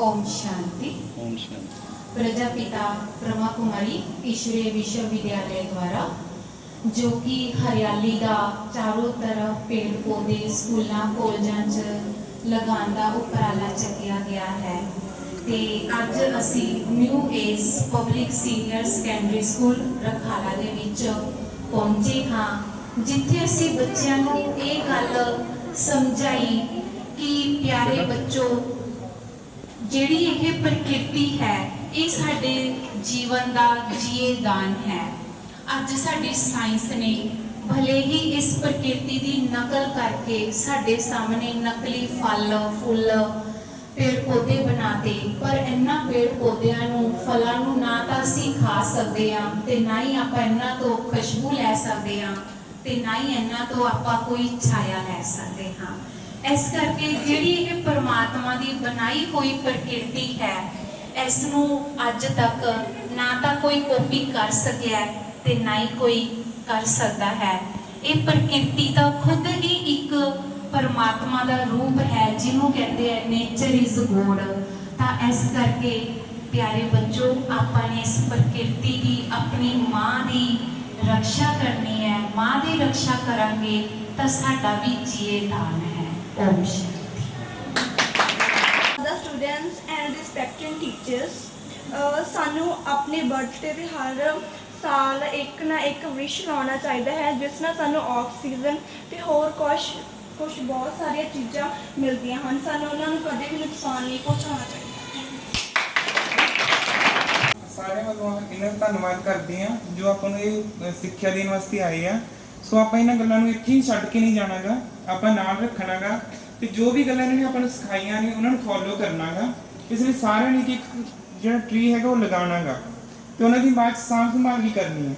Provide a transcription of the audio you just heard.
ओम शांति ओम शांति प्रजापिता ब्रह्मा कुमारी ईश्वरीय विश्वविद्यालय द्वारा ਜੋ ਕਿ ਹਰਿਆਲੀ ਦਾ ਚਾਰੋਂ ਤਰਫ ਪੇੜ ਪੌਦੇ ਸਕੂਲਾਂ ਕਾਲਜਾਂ 'ਚ ਲਗਾਉਣ ਦਾ ਉਪਰਾਲਾ ਚੱਕਿਆ ਗਿਆ ਹੈ ਤੇ ਅੱਜ ਅਸੀਂ new age public senior secondary school Rakhala ਦੇ ਵਿੱਚ ਪਹੁੰਚੇ ਹਾਂ ਜਿੱਥੇ ਅਸੀਂ ਬੱਚਿਆਂ ਨੂੰ ਇਹ ਗੱਲ ਸਮਝਾਈ ਕਿ ਪਿਆਰੇ ਬੱਚੋ ਜਿਹੜੀ ਇਹ ਪ੍ਰਕਿਰਤੀ ਹੈ, ਇਹ ਸਾਡੇ ਜੀਵਨ ਦਾ ਜੀਏ ਦਾਨ ਹੈ। ਅੱਜ ਸਾਡੀ ਸਾਇੰਸ ਨੇ ਭਲੇ ਹੀ ਇਸ ਪ੍ਰਕਿਰਤੀ ਦੀ ਨਕਲ ਕਰਕੇ ਸਾਡੇ ਸਾਹਮਣੇ ਨਕਲੀ ਫਲ, ਫੁੱਲ ਪੇੜ ਪੌਦੇ ਬਣਾਤੇ ਪਰ ਇਹਨਾਂ ਪੇੜ ਪੌਦਿਆਂ ਨੂੰ, ਫਲਾਂ ਨੂੰ ਨਾ ਤਾਂ ਅਸੀਂ ਖਾ ਸਕਦੇ ਹਾਂ ਤੇ ਨਾ ਹੀ ਆਪਾਂ ਇਹਨਾਂ ਤੋਂ ਖੁਸ਼ਬੂ ਲੈ ਸਕਦੇ ਹਾਂ ਤੇ ਨਾ ਹੀ ਇਹਨਾਂ ਤੋਂ ਆਪਾਂ ਕੋਈ ਛਾਇਆ ਲੈ ਸਕਦੇ ਹਾਂ। ਇਸ ਕਰਕੇ ਜਿਹੜੀ ਇਹ ਪਰਮਾਤਮਾ ਦੀ ਬਣਾਈ ਹੋਈ ਪ੍ਰਕਿਰਤੀ ਹੈ, ਇਸ ਨੂੰ ਅੱਜ ਤੱਕ ਨਾ ਤਾਂ ਕੋਈ ਕਾਪੀ ਕਰ ਸਕਿਆ ਹੈ ਤੇ ਨਾ ਹੀ ਕੋਈ ਕਰ ਸਕਦਾ ਹੈ। ਇਹ ਪ੍ਰਕਿਰਤੀ ਤਾਂ ਖੁਦ ਹੀ ਇੱਕ ਪਰਮਾਤਮਾ ਦਾ ਰੂਪ ਹੈ, ਜਿਹਨੂੰ ਕਹਿੰਦੇ ਆ ਨੇਚਰ ਇਜ਼ ਗੋਡ ਤਾਂ ਇਸ ਕਰਕੇ ਪਿਆਰੇ ਬੱਚੋ, ਆਪਾਂ ਨੇ ਇਸ ਪ੍ਰਕਿਰਤੀ ਦੀ ਆਪਣੀ ਮਾਂ ਦੀ ਰੱਖਿਆ ਕਰਨੀ ਹੈ। ਮਾਂ ਦੀ ਰੱਖਿਆ ਕਰਾਂਗੇ ਤਾਂ ਸਾਡਾ ਵੀ ਜੀਏ ਦਾਨ ਹੈ। ਸ਼ਾਂਤੀ the students and respected teachers ਅਹ ਸਾਨੂੰ ਆਪਣੇ ਬਰਥਡੇ ਤੇ ਹਰ ਸਾਲ ਇੱਕ ਨਾ ਇੱਕ ਵਿਸ਼ ਲਾਉਣਾ ਚਾਹੀਦਾ ਹੈ ਜਿਸ ਨਾਲ ਸਾਨੂੰ ਆਕਸੀਜਨ ਤੇ ਹੋਰ ਕੁਝ ਕੁਝ ਬਹੁਤ ਸਾਰੀਆਂ ਚੀਜ਼ਾਂ ਮਿਲਦੀਆਂ ਹਨ। ਸਾਨੂੰ ਉਹਨਾਂ ਨੂੰ ਕਦੇ ਵੀ ਨੁਕਸਾਨ ਨਹੀਂ ਪਹੁੰਚਾਉਣਾ ਚਾਹੀਦਾ। ਸਾਰਿਆਂ ਵੱਲੋਂ ਇਹਨਾਂ ਦਾ ਧੰਨਵਾਦ ਕਰਦੇ ਆ ਜੋ ਆਪਾਂ ਨੂੰ ਇਹ ਸਿੱਖਿਆ ਦੇਣ ਵਾਸਤੇ ਆਏ ਆ। ਸੋ ਆਪਾਂ ਇਹਨਾਂ ਗੱਲਾਂ ਨੂੰ ਇੱਥੇ ਹੀ ਛੱਡ ਕੇ ਨਹੀਂ ਜਾਣਾਗਾ, ਆਪਾਂ ਨਾਲ ਰੱਖਣਾਗਾ ਤੇ ਜੋ ਵੀ ਗੱਲਾਂ ਇਹਨਾਂ ਨੇ ਆਪਾਂ ਨੂੰ ਸਿਖਾਈਆਂ ਨੇ, ਉਹਨਾਂ ਨੂੰ ਫੋਲੋ ਕਰਨਾਗਾ। ਇਸ ਲਈ ਸਾਰਿਆਂ ਨੇ ਇੱਕ ਇੱਕ ਜਿਹੜਾ ਟ੍ਰੀ ਹੈਗਾ ਉਹ ਲਗਾਉਣਾਗਾ ਤੇ ਉਹਨਾਂ ਦੀ ਬਾਅਦ ਸਾਂਭ ਸੰਭਾਲ ਵੀ ਕਰਨੀ ਹੈ।